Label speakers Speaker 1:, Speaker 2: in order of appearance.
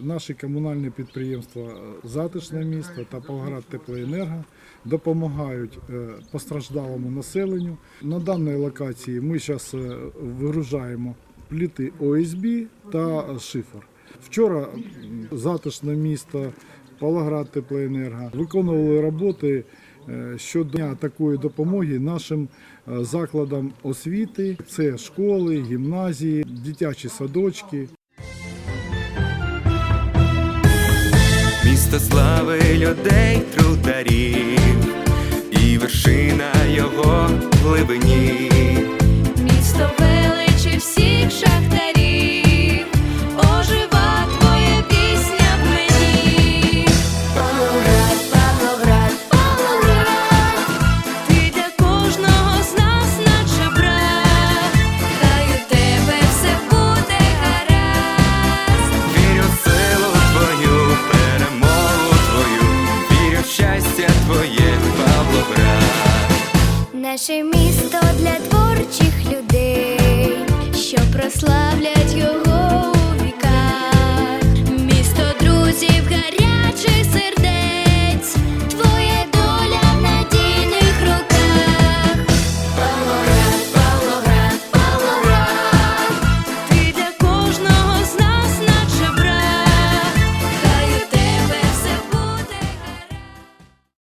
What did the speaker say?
Speaker 1: Наші комунальні підприємства е, Затишне місто та Павлоград Теплоенерго допомагають е, постраждалому населенню. На даній локації ми зараз вигружаємо пліти ОСБ та шифер. Вчора затишне місто Павлоград Теплоенерго виконували роботи е, щодо такої допомоги нашим е, закладам освіти. Це школи, гімназії, дитячі садочки.
Speaker 2: Місто слави людей, трударів, і вершина його глибині.
Speaker 3: Наше місто для творчих людей, що прославлять його